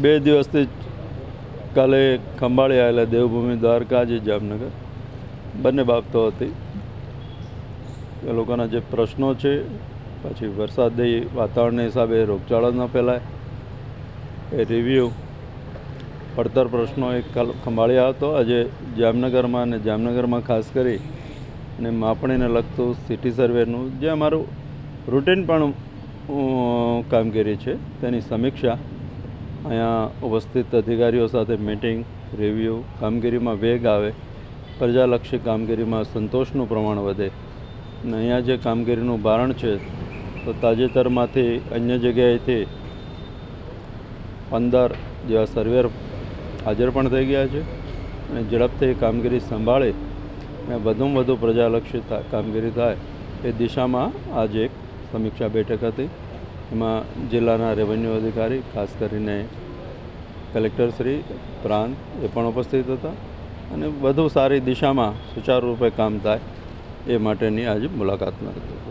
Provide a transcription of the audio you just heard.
બે દિવસથી કાલે ખંભાળી આવેલા દેવભૂમિ દ્વારકા જે જામનગર, બંને બાબતો હતી. એ લોકોના જે પ્રશ્નો છે, પછી વરસાદી વાતાવરણના હિસાબે રોગચાળો ન ફેલાય. એ રિવ્યૂ પડતર પ્રશ્નો એક કાલ ખંભાળી હતો. આજે જામનગરમાં અને જામનગરમાં ખાસ કરી અને માપણીને લગતું સિટી સર્વેનું જે અમારું રૂટીન પણ કામગીરી છે, તેની સમીક્ષા અહીંયા ઉપસ્થિત અધિકારીઓ સાથે મિટિંગ રિવ્યૂ કામગીરીમાં વેગ આવે, પ્રજાલક્ષી કામગીરીમાં સંતોષનું પ્રમાણ વધે. અને અહીંયા જે કામગીરીનું ભારણ છે, તો તાજેતરમાંથી અન્ય જગ્યાએથી પંદર જેવા સર્વેર હાજર પણ થઈ ગયા છે અને ઝડપથી કામગીરી સંભાળે અને વધુમાં વધુ પ્રજાલક્ષી કામગીરી થાય એ દિશામાં આજે એક સમીક્ષા બેઠક હતી. એમાં જિલ્લાના રેવન્યુ અધિકારી, ખાસ કરીને કલેક્ટરશ્રી પ્રાંત એ પણ ઉપસ્થિત હતા અને વધુ સારી દિશામાં સુચારુરૂપે કામ થાય એ માટેની આજે મુલાકાત હતી